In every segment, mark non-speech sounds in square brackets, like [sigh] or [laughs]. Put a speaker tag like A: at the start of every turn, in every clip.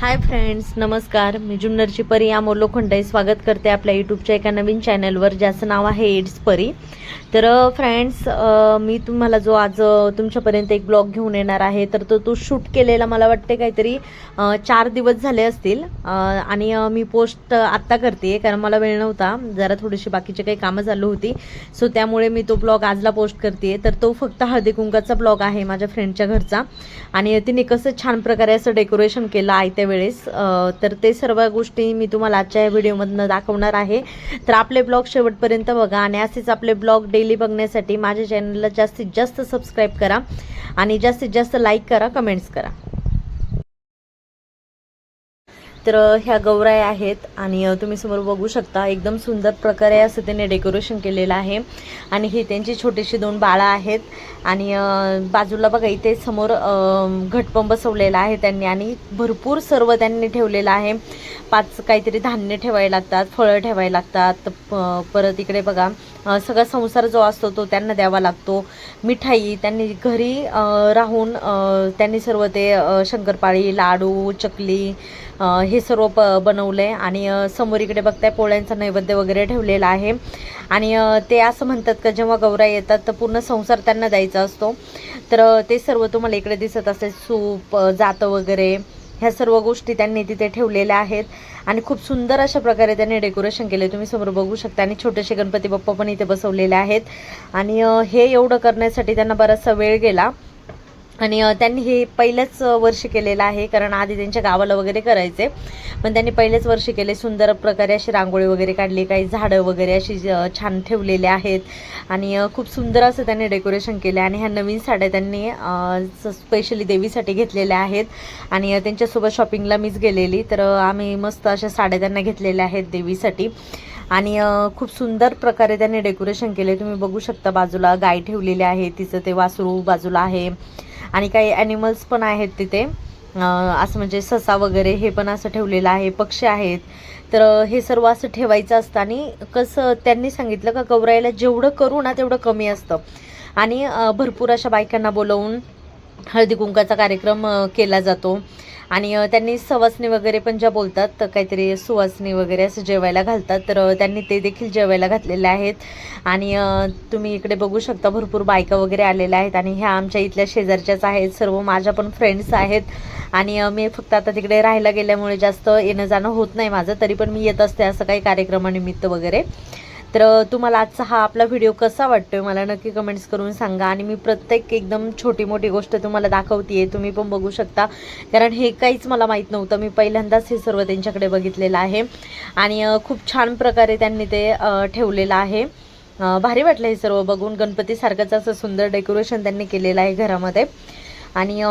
A: Hi friends नमस्कार. मी जुन्नरची परी अमोल लोखंडे. स्वागत करते आपल्या यूट्यूबच्या एका नवीन चॅनलवर ज्याचं नाव आहे एड्स परी तर फ्रेंड्स मी तुम्हाला जो आज तुमच्यापर्यंत एक ब्लॉग घेऊन येणार आहे तर तो तो शूट केलेला मला वाटते काहीतरी चार दिवस झाले असतील. आणि मी पोस्ट आत्ता करते कारण मला वेळ नव्हता. जरा थोडीशी बाकीचे काही कामं चालू होती. सो त्यामुळे मी तो ब्लॉग आजला पोस्ट करते तर तो फक्त हळदी कुंकाचा ब्लॉग आहे माझ्या फ्रेंडच्या घरचा. आणि तिने कसं छान प्रकारे असं डेकोरेशन केलं आयत्या वेळेस तर ते सर्व गोष्टी मी तुम्हाला आजच्या या व्हिडिओमधनं दाखवणार आहे. तर आपले ब्लॉग शेवटपर्यंत बघा आणि असेच आपले ब्लॉग डेली बघण्यासाठी माझ्या चॅनलला जास्तीत जास्त सबस्क्राईब करा आणि जास्तीत जास्त लाईक करा कमेंट्स करा. तर ह्या गौराई आहेत आणि तुम्ही समोर बघू शकता एकदम सुंदर प्रकारे असं त्याने डेकोरेशन केलेलं आहे. आणि ही त्यांची छोटीशी दोन बाळं आहेत. आणि बाजूला बघा इथे समोर अ, घटपं बसवलेला आहे त्यांनी आणि भरपूर सर्व त्यांनी ठेवलेलं आहे. पाच काहीतरी धान्य ठेवायला लागतात फळं ठेवायला लागतात. परत इकडे बघा सगळा संसार जो असतो तो त्यांना द्यावा लागतो. मिठाई त्यांनी घरी राहून त्यांनी सर्व ते शंकरपाळी लाडू चकली हे हे सर्व प बनवलं आहे आणि समोर इकडे बघताय पोळ्यांचा नैवेद्य वगैरे ठेवलेला आहे. आणि ते असं म्हणतात का जेव्हा गौरा येतात तर पूर्ण संसार त्यांना द्यायचा असतो. तर ते सर्व तुम्हाला इकडे दिसत असेल. सूप जातं वगैरे ह्या सर्व गोष्टी त्यांनी तिथे ठेवलेल्या आहेत. आणि खूप सुंदर अशा प्रकारे त्यांनी डेकोरेशन केले तुम्ही समोर बघू शकता. आणि छोटेसे गणपती बाप्पा पण इथे बसवलेले आहेत. आणि हे एवढं करण्यासाठी त्यांना बराचसा वेळ गेला. आणि त्यांनी हे पहिलंच वर्ष केलेलं आहे कारण आधी त्यांच्या गावाला वगैरे करायचे. पण त्यांनी पहिलेच वर्ष केले सुंदर प्रकारे अशी रांगोळी वगैरे काढली काही झाडं वगैरे अशी छान ठेवलेले आहेत. आणि खूप सुंदर असं त्यांनी डेकोरेशन केले आणि ह्या नवीन साड्या त्यांनी स्पेशली देवीसाठी घेतलेल्या आहेत. आणि त्यांच्यासोबत शॉपिंगला मीच गेलेली तर आम्ही मस्त अशा साड्या त्यांना घेतलेल्या आहेत देवीसाठी. आणि खूप सुंदर प्रकारे त्यांनी डेकोरेशन केले. तुम्ही बघू शकता बाजूला गाय ठेवलेली आहे तिचं ते वासरू बाजूला आहे. आणि काही ॲनिमल्स पण आहेत तिथे. असं म्हणजे ससा वगैरे हे पण असं ठेवलेलं आहे पक्षी आहेत. तर हे सर्व असं ठेवायचं असतं आणि कसं त्यांनी सांगितलं का गौरायला जेवढं करू ना तेवढं कमी असतं. आणि भरपूर अशा बायकांना बोलवून हळदी कुंकाचा कार्यक्रम केला जातो. आणि त्यांनी सवासणी वगैरे पण ज्या बोलतात तर काहीतरी सुवासणी वगैरे असं जेवायला घालतात तर त्यांनी ते देखील जेवायला घातलेले आहेत. आणि तुम्ही इकडे बघू शकता भरपूर बायका वगैरे आलेल्या आहेत आणि ह्या आमच्या इथल्या शेजारच्याच आहेत सर्व माझ्या पण फ्रेंड्स आहेत. आणि मी फक्त आता तिकडे राहायला गेल्यामुळे जास्त येणं जाणं होत नाही माझं तरी पण मी येत असते असं काही कार्यक्रमानिमित्त वगैरे. तर तुम्हाला आजचा हा आपला व्हिडिओ कसा वाटतोय मला नक्की कमेंट्स करून सांगा. आणि मी प्रत्येक एकदम छोटी मोठी गोष्ट तुम्हाला दाखवते तुम्ही पण बघू शकता. कारण हे काहीच मला माहीत नव्हतं. मी पहिल्यांदाच हे सर्व त्यांच्याकडे बघितलेलं आहे. आणि खूप छान प्रकारे त्यांनी ते ठेवलेलं आहे. भारी वाटलं हे सर्व बघून. गणपतीसारखंच असं सुंदर डेकोरेशन त्यांनी केलेलं आहे घरामध्ये. आणि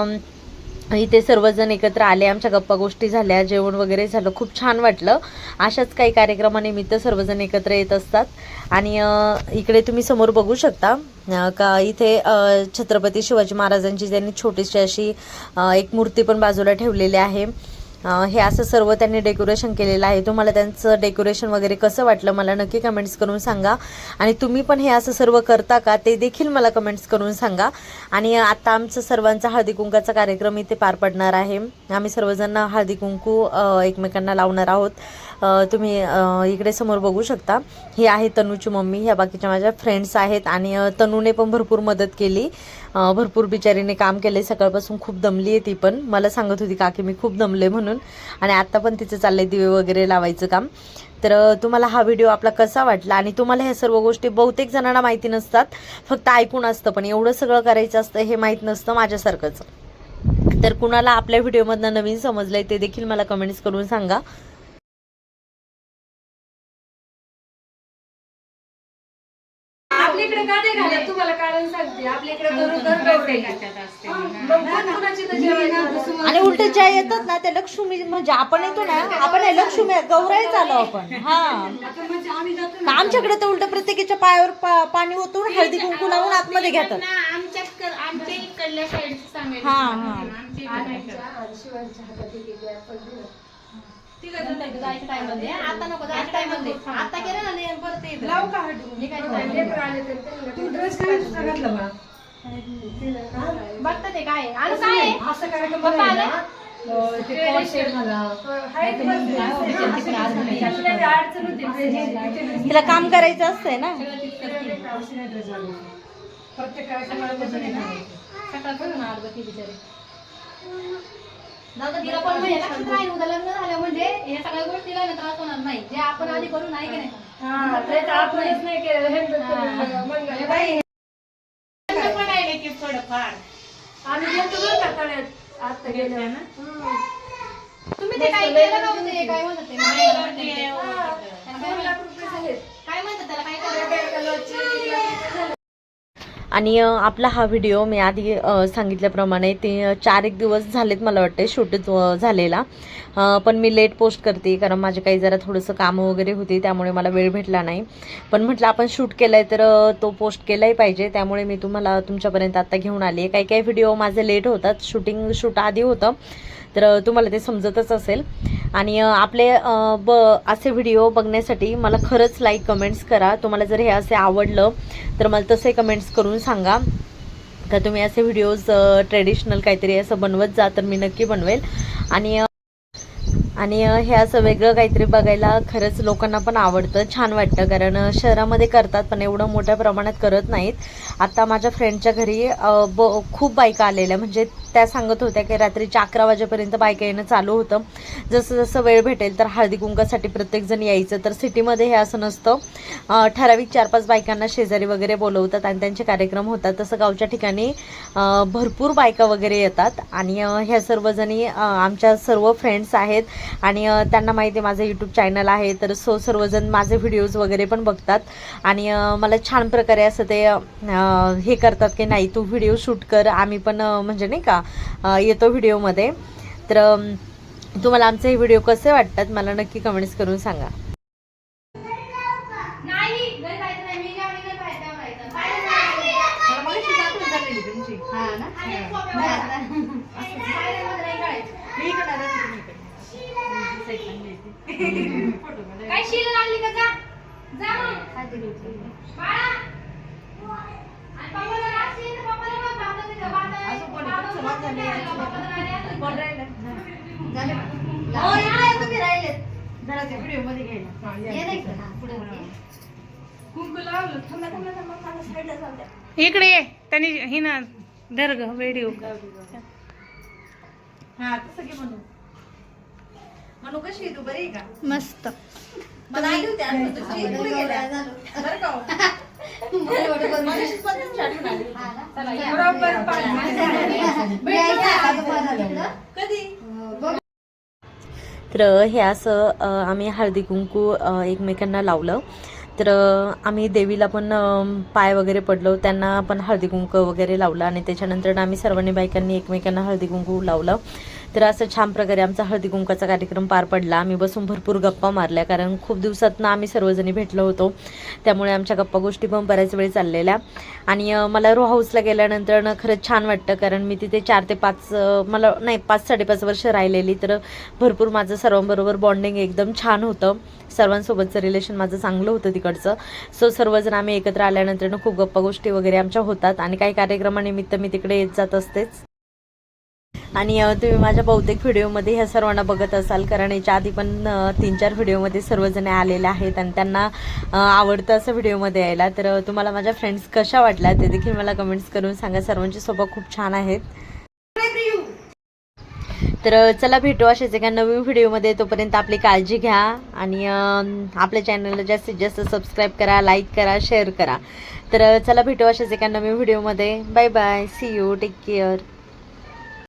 A: इथे सर्वजण एकत्र आले आमच्या गप्पा गोष्टी झाल्या जेवण वगैरे झालं खूप छान वाटलं. अशाच काही कार्यक्रमानिमित्त सर्वजण एकत्र येत असतात. आणि इकडे तुम्ही समोर बघू शकता का इथे छत्रपती शिवाजी महाराजांची त्यांनी छोटीशी अशी एक मूर्ती पण बाजूला ठेवलेली आहे. हे असं सर्व त्यांनी डेकोरेशन केलेलं आहे. तुम्हाला त्यांचं डेकोरेशन वगैरे कसं वाटलं मला नक्की कमेंट्स करून सांगा. आणि तुम्ही पण हे असं सर्व करता का ते देखील मला कमेंट्स करून सांगा. आणि आता आमचं सर्वांचा हळदी कुंकाचा कार्यक्रम इथे पार पडणार आहे. आम्ही सर्वजण हळदी कुंकू एकमेकांना लावणार आहोत. तुम्ही इकडे समोर बघू शकता. ही आहे तनूची मम्मी. ह्या बाकीच्या माझ्या फ्रेंड्स आहेत. आणि तनूने पण भरपूर मदत केली. भरपूर बिचारीने काम केले सकाळपासून खूप दमली आहे ती पण. मला सांगत होती काकी मी खूप दमले म्हणून. आणि आत्ता पण तिचं चाललंय दिवे वगैरे लावायचं काम. तर तुम्हाला हा व्हिडिओ आपला कसा वाटला? आणि तुम्हाला ह्या सर्व गोष्टी बहुतेक जणांना माहिती नसतात. फक्त ऐकून असतं पण एवढं सगळं करायचं असतं हे माहीत नसतं माझ्यासारखंच. तर कुणाला आपल्या व्हिडिओमधनं नवीन समजलंय ते देखील मला कमेंट्स करून सांगा.
B: आपल्याकडे का नाही. घालत तुम्हाला कारण सांगते. मग कोणाची तर जेवायचं
A: आणि उलट ज्या येतात ना त्या लक्ष्मी म्हणजे आपण येतो ना आपण हे. लक्ष्मी गौराई चालू आपण. हा.
B: म्हणजे आम्ही जातो
A: का आमच्याकडे तर उलट प्रत्येकाच्या पायावर पा- पाणी ओतून हळदी कुंकू लावून आतमध्ये घेतात.
C: आमच्यात कर- आमच्या इकडल्या साईडचं सांगायचं
A: हा, हा.
C: आमच्या इकडे. नाही करत.
B: शिवांच्या हातात एक एक.
C: जायच्या टायमध्ये आता नको जायच्या टायमध्ये आता केलं ना नाही परत येत
B: लावू का तू ड्रेस काय तुझा घातला बा
C: बघता ते काय. काय?
B: असं कार्यक्रम
C: आले?
B: तिला
A: काम करायचं असतंय ना.
B: प्रत्येक
C: दे, तिला पण म्हणजे लक्षात राहील उद्या लग्न झालं म्हणजे या सगळ्या गोष्टीला ना त्रास होणार नाही. जे आपण आधी करून आहे की नाही
B: आपणच नाही हे बाई
C: पण आहे एक थोडंफार.
B: आम्ही गेलो बरं का तळ्यात आता गेलो. ना
C: तुम्ही ते काय केलं नव्हते काय म्हणतात ते मला वाटतं ते,
B: हा, दोन लाख रुपये झाले
C: काय म्हणतात त्याला? काय करायचं?
A: आणि आपला हा व्हिडिओ मी आधी सांगितल्याप्रमाणे ते चार एक दिवस झालेत मला वाटते शूट झालेला. पण मी लेट पोस्ट करते कारण माझे काही जरा थोडंसं कामं वगैरे होती त्यामुळे मला वेळ भेटला नाही. पण म्हटलं आपण शूट केलं आहे तर तो पोस्ट केलाही पाहिजे. त्यामुळे मी तुम्हाला तुमच्यापर्यंत आत्ता घेऊन आली आहे. काही काही व्हिडिओ माझे लेट होतात. शूटिंग शूट आधी होतं. तर तुम्हाला ते समजतच असेल. आणि आपले ब असे व्हिडिओ बघण्यासाठी मला खरंच लाईक कमेंट्स करा. तुम्हाला जर हे असे आवडलं तर मला तसे कमेंट्स करून सांगा. का तुम्ही असे व्हिडिओज ट्रेडिशनल काहीतरी असं बनवत जा तर मी नक्की बनवेल. आणि आणि हे असं वेगळं काहीतरी बघायला खरंच लोकांना पण आवडतं. छान वाटतं. कारण शहरामध्ये करतात पण एवढं मोठ्या प्रमाणात करत नाहीत. आत्ता माझ्या फ्रेंडच्या घरी ब खूप बायका आलेल्या. म्हणजे त्या सांगत होत्या की रात्रीच्या अकरा वाजेपर्यंत बायका येणं चालू होतं. जसं जसं वेळ भेटेल तर हळदी कुंकासाठी प्रत्येकजण यायचं. तर सिटीमध्ये हे असं नसतं. ठराविक चार पाच बायकांना शेजारी वगैरे बोलवतात आणि त्यांचे कार्यक्रम होतात. तसं गावच्या ठिकाणी भरपूर बायका वगैरे येतात. आणि ह्या सर्वजणी आमच्या सर्व फ्रेंड्स आहेत. आणि त्यांना माहिती आहे माझं यूट्यूब चॅनल आहे. तर सो सर्वजण माझे व्हिडिओज वगैरे पण बघतात. आणि मला छान प्रकारे असं ते हे करतात की नाही तू व्हिडिओ शूट कर. आम्ही पण म्हणजे नाही का अ, येतो व्हिडिओमध्ये. तर तुम्हाला आमचे हे व्हिडिओ कसे वाटतात मला नक्की कमेंट्स करून सांगा.
C: नाही घरी जायचं नाही. मी जेव्हा [laughs] निघेल बाहेर तेव्हा जायचं. बाहेर जायचं. हा ना? आणि सोप्या वाटतात. बाहेर मध्ये नाही करायचं. काय शिलन आणली का जा जा मग. बाळा. आणि पप्पाला राशी तर पप्पाला बघ, बापाला तिथं बांधायला. बाबा नाही आला, बापाला नाही आलं. हो, या, तुम्ही राहिलेत. ये नाही का? हा, पुढे ये.
B: कुंकू लावलं थांबा थांबा थांबा मला साईडला जाऊ द्या
D: इकडे ये. त्यांनी ही ना धर ग व्हिडिओ.
A: हा कसं की म्हणू. म्हणू कशी आहे तू? बरी आहे का?
C: मस्त.
A: मला आली होती आठवण तुझी. कुठे गेल्या? बरं का हो? मगाशीच पण. तुमची आठवण आली.
B: बरोबर
A: कधी? तर हे असं आम्ही हळदी कुंकू एकमेकांना लावलं. तर आम्ही देवीला पण पाय वगैरे पडलो. त्यांना पण हळदी कुंकू वगैरे लावलं आणि त्याच्यानंतर आम्ही सर्वांनी बायकांनी एकमेकांना हळदी कुंकू लावलं. तर असं छान प्रकारे आमचा हळदी कुंकाचा कार्यक्रम पार पडला. आम्ही बसून भरपूर गप्पा मारल्या कारण खूप दिवसातनं आम्ही सर्वजणी भेटलो होतो. त्यामुळे आमच्या गप्पा गोष्टी पण बऱ्याच वेळी चाललेल्या. आणि मला रो हाऊसला गेल्यानंतर खरंच छान वाटतं कारण मी तिथे चार ते पाच मला नाही पाच साडेपाच वर्ष राहिलेली. तर भरपूर माझं सर्वांबरोबर बॉन्डिंग एकदम छान होतं. सर्वांसोबतचं रिलेशन माझं चांगलं होतं तिकडचं. सो सर्वजण आम्ही एकत्र आल्यानंतर खूप गप्पा गोष्टी वगैरे आमच्या होतात. आणि काही कार्यक्रमानिमित्त मी तिकडे येत जात असतेच. आणि तुम्ही माझ्या बहुतेक व्हिडिओमध्ये ह्या सर्वांना बघत असाल कारण याच्या आधी पण तीन चार व्हिडिओमध्ये सर्वजण आलेले आहेत आणि त्यांना आवडतं असं व्हिडिओमध्ये यायला. तर तुम्हाला माझ्या फ्रेंड्स कशा वाटल्या ते देखील मला कमेंट्स करून सांगा. सर्वांची सोबत खूप छान आहेत. तर चला भेटू अशाच एका नवीन व्हिडिओमध्ये. तोपर्यंत आपली काळजी घ्या आणि आपल्या चॅनलला जास्तीत जास्त सबस्क्राईब करा लाईक करा शेअर करा. तर चला भेटू अशाच एका नवीन व्हिडिओमध्ये. Bye bye. See you take care